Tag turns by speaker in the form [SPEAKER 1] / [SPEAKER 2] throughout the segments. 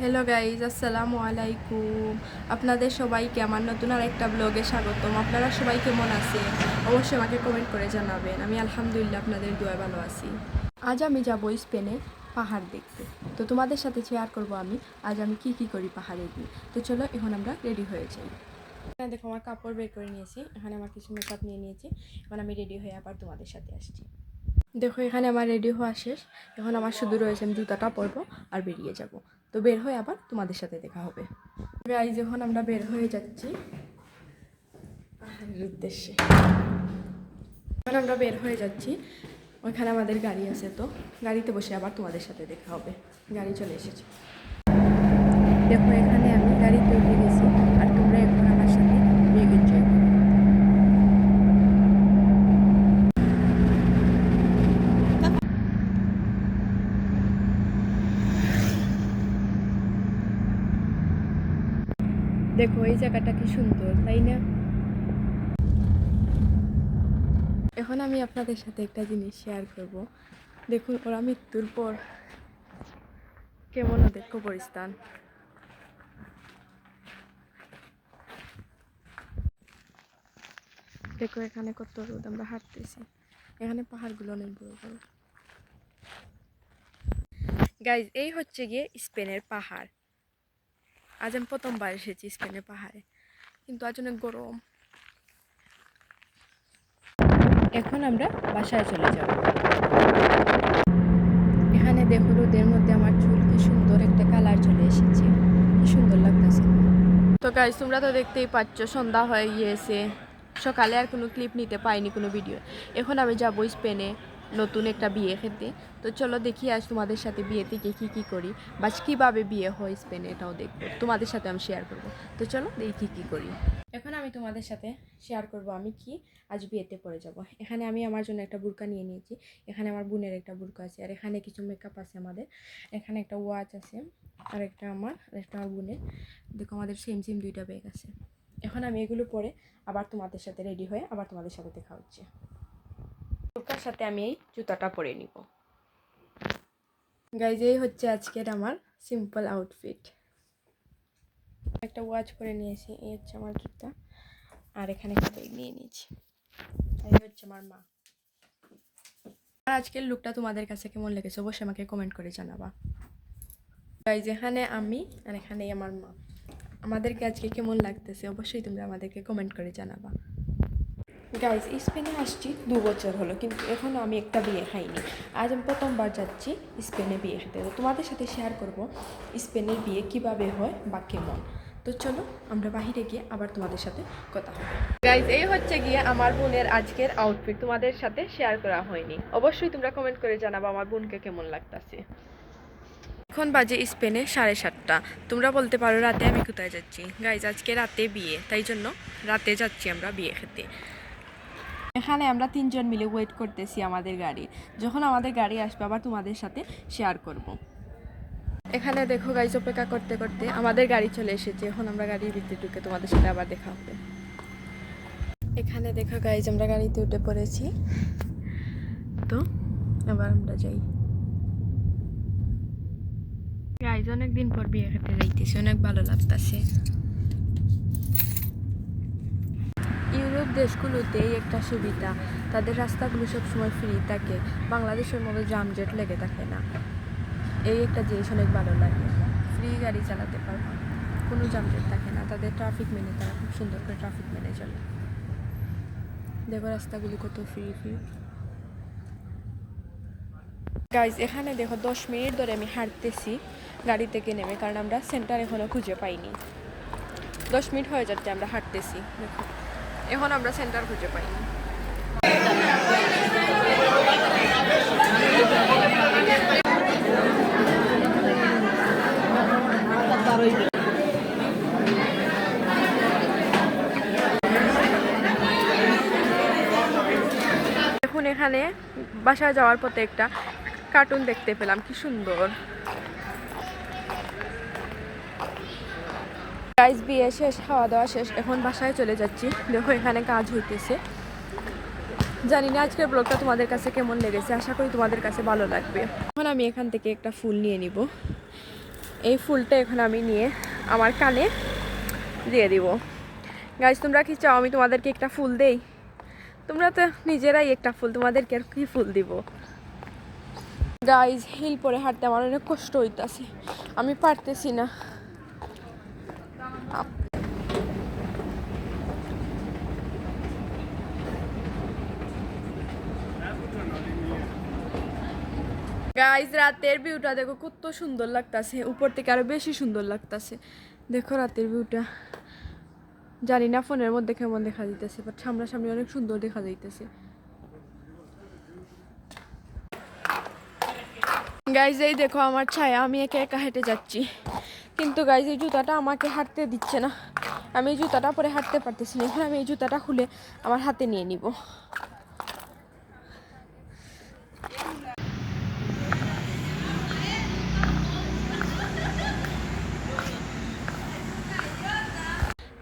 [SPEAKER 1] Hello guys আসসালামু আলাইকুম। আপনাদের সবাইকে আমার নতুন আর একটা ব্লগে স্বাগতম। আপনারা সবাই কেমন আছেন? অবশ্যই আমাকে কমেন্ট করে জানাবেন। আমি আলহামদুলিল্লাহ আপনাদের দোয়া ভালো আছি। আজ আমি যাব স্পেনে পাহাড় দেখতে। তো তোমাদের সাথে শেয়ার করব আমি, আজ আমি কি কি করি পাহাড়ে গিয়ে। তো চলো, এখন আমরা রেডি হয়ে যাই। এখানে দেখো, আমার কাপড় বের করে নিয়েছি। এখানে আমার কিছু মেকআপ নিয়ে নিয়েছি। এখন আমি রেডি হয়ে আবার তোমাদের সাথে আসছি। দেখো, এখানে আমার রেডি হওয়া শেষ। এখন আমার শুধু রয়েছে, আমি জুতাটা পরবো আর বেরিয়ে যাব। তো বের হয়ে আবার তোমাদের সাথে দেখা হবে। গাইজ যখন আমরা বের হয়ে যাচ্ছি, পাহাড়ের উদ্দেশ্যে। এখন আমরা বের হয়ে যাচ্ছি, ওইখানে আমাদের গাড়ি আছে তো, গাড়িতে বসে আবার তোমাদের সাথে দেখা হবে। গাড়ি চলে এসেছে। দেখো, এখানে আমি গাড়িতে উঠে গেছি আর তোমরা এখন আমার সাথে বেগ এনজয় করো দেখো, এই জায়গাটা কি সুন্দর, তাই না? এখন আমি আপনাদের সাথে একটা জিনিস শেয়ার করব। দেখুন, ওরা মৃত্যুর পর কেমন ওদের কবরস্থান। দেখো, এখানে কত রোদ, আমরা হাঁটতেছি। এখানে পাহাড়গুলো অনেক বড় বড়। গাইজ এই হচ্ছে গিয়ে স্পেনের পাহাড়। আজ আমি প্রথমবার এসেছি স্পেনের পাহাড়ে, কিন্তু আজ অনেক গরম। এখন আমরা বাসায় চলে যাব। এখানে দেখো রোদের মধ্যে আমার চুল কি সুন্দর একটা কালার চলে এসেছে। কি সুন্দর লাগতেছে। তো গাইজ তোমরা তো দেখতেই পাচ্ছ, সন্ধ্যা হয়ে গিয়েছে। সকালে আর কোনো ক্লিপ নিতে পাইনি কোনো ভিডিও এখন আমি যাব স্পেনে। নতুন একটা বিয়ে খেতে। তো চলো দেখি আজ তোমাদের সাথে বিয়ে থেকে কী কী করি। বা কীভাবে বিয়ে হয় স্পেনে এটাও দেখব। তোমাদের সাথে আমি শেয়ার করব। তো চলো দেখি কী করি। এখন আমি তোমাদের সাথে শেয়ার করব আমি কি আজ বিয়েতে পরে যাব। এখানে আমি আমার জন্য একটা বুরকা নিয়ে নিয়েছি। এখানে আমার বোনের একটা বুরকা আছে। আর এখানে কিছু মেকআপ আছে আমাদের। এখানে একটা ওয়াচ আছে। আর একটা আমার, আর একটা আমার বোনের। দেখো আমাদের সেম সেম দুইটা ব্যাগ আছে। এখন আমি এগুলো পরে আবার তোমাদের সাথে রেডি হয়ে আবার তোমাদের সাথে দেখা হচ্ছে। বুরকার সাথে আমি এই জুতাটা পরে নিব। গাইজ এই হচ্ছে আজকের আমার সিম্পল আউটফিট একটা ওয়াচ পরে নিয়েছি, এই হচ্ছে আমার জুতা। আর এখানে একটা নিয়ে নিয়েছি। এই হচ্ছে আমার মা। আর আজকের লুকটা তোমাদের কাছে কেমন লেগেছে অবশ্যই আমাকে কমেন্ট করে জানাবা। গাইজ এখানে আমি আর এখানেই আমার মা। আমাদেরকে আজকে কেমন লাগতেছে অবশ্যই তোমরা আমাদেরকে কমেন্ট করে জানাবা। গাইজ স্পেনে আসছি দু বছর হলো, কিন্তু এখনও আমি একটা বিয়ে খাইনি। আজ আমি প্রথমবার যাচ্ছি স্পেনে বিয়ে খেতে। তো তোমাদের সাথে শেয়ার করব স্পেনের বিয়ে কীভাবে হয় বা কেমন। তো চলো, আমরা বাহিরে গিয়ে আবার তোমাদের সাথে কথা হবে। গাইজ এই হচ্ছে গিয়ে আমার বোনের আজকের আউটফিট তোমাদের সাথে শেয়ার করা হয়নি। অবশ্যই তোমরা কমেন্ট করে জানাব আমার বোনকে কেমন লাগতাছে। এখন বাজে স্পেনে সাড়ে সাতটা। তোমরা বলতে পারো রাতে আমি কোথায় যাচ্ছি। গাইজ আজকে রাতে বিয়ে, তাই জন্য রাতে যাচ্ছি আমরা বিয়ে খেতে। এখানে আমরা তিনজন মিলে ওয়েট করতেছি আমাদের গাড়ি। যখন আমাদের গাড়ি আসবে, আবার তোমাদের সাথে শেয়ার করব। এখানে দেখো গাইজ অপেক্ষা করতে করতে আমাদের গাড়ি চলে এসেছে। এখন আমরা গাড়ির ভিতরে ঢুকে তোমাদের সাথে আবার দেখা হবে। এখানে দেখো গাইজ আমরা গাড়িতে উঠে পড়েছি। তো, আবার আমরা যাই। গাইজ অনেক দিন পর বিয়ে খেতে যাইতেছি, অনেক ভালো লাগতেছে। ইউরোপ দেশগুলোতে এই একটা সুবিধা। তাদের রাস্তাগুলো সবসময় ফ্রি থাকে। বাংলাদেশের মতো জামজট লেগে থাকে না। এই একটা জিনিস অনেক ভালো লাগে। ফ্রি গাড়ি চালাতে পারব। কোনো জামজট থাকে না। তাদের ট্রাফিক মেনে, তারা খুব সুন্দর করে ট্রাফিক মেনে চলে। দেখো রাস্তাগুলো কত ফ্রি ফ্রি গাইজ এখানে দেখো দশ মিনিট ধরে আমি হাঁটতেছি গাড়ি থেকে নেমে, কারণ আমরা সেন্টার এখনও খুঁজে পাইনি। দশ মিনিট হয়ে যাচ্ছে আমরা হাঁটতেছি। দেখো। এখন আমরা সেন্টার খুঁজে পাইনি এখন এখানে বাসায় যাওয়ার পথে একটা কার্টুন দেখতে পেলাম, কি সুন্দর। গাইজ বিয়ে শেষ, খাওয়া দাওয়া শেষ, এখন বাসায় চলে যাচ্ছি। দেখো, এখানে কাজ হইতেছে। জানি না আজকের ব্লগটা তোমাদের কাছে কেমন লেগেছে, আশা করি তোমাদের কাছে ভালো লাগবে। এখন আমি এখান থেকে একটা ফুল নিয়ে নিব। এই ফুলটা এখন আমি নিয়ে আমার কানে দিয়ে দিব। গাইজ তোমরা কি চাও আমি তোমাদেরকে একটা ফুল দেই? তোমরা তো নিজেরাই একটা ফুল, তোমাদেরকে আর কি ফুল দিব? গাইজ হিল পরে হাঁটতে আমার অনেক কষ্ট হইতাছে। আমি পারতেছি না। গাইজ রাতের ভিউটা দেখো, কত সুন্দর লাগতাছে। উপর থেকে আরও বেশি সুন্দর লাগতাছে। দেখো রাতের ভিউটা জানি না ফোনের মধ্যে কেমন দেখা যাইতেছে বাট সামনাসামনি অনেক সুন্দর দেখা যাইতেছে। গাইজ এই দেখো আমার ছায়া, আমি একা একা হেঁটে যাচ্ছি। কিন্তু গাইজ এই জুতাটা আমাকে হাঁটতে দিচ্ছে না। আমি এই জুতাটা পরে হাঁটতে পারতেছি না। এখন আমি এই জুতাটা খুলে আমার হাতে নিয়ে নিব।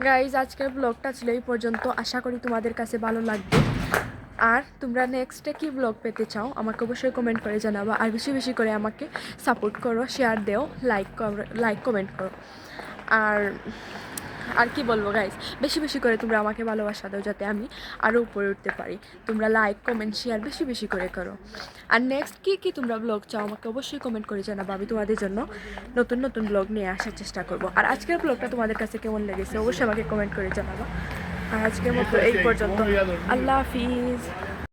[SPEAKER 1] গাইজ আজকের ব্লগটা ছিল এই পর্যন্ত। আশা করি তোমাদের কাছে ভালো লাগবে। আর তোমরা নেক্সটে কি ব্লগ পেতে চাও, আমাকে অবশ্যই কমেন্ট করে জানাব। আর বেশি বেশি করে আমাকে সাপোর্ট করো শেয়ার দেও লাইক লাইক কমেন্ট করো। আর আর কি বলব গাইজ বেশি বেশি করে তোমরা আমাকে ভালোবাসা দাও যাতে আমি আরও উপরে উঠতে পারি। তোমরা লাইক কমেন্ট শেয়ার বেশি বেশি করে করো। আর নেক্সট কি কি তোমরা ব্লগ চাও আমাকে অবশ্যই কমেন্ট করে জানাব। আমি তোমাদের জন্য নতুন নতুন ব্লগ নিয়ে আসার চেষ্টা করব। আর আজকের ব্লগটা তোমাদের কাছে কেমন লেগেছে? অবশ্যই আমাকে কমেন্ট করে জানাব। আর আজকের মতো এই পর্যন্ত। আল্লাহ হাফিজ।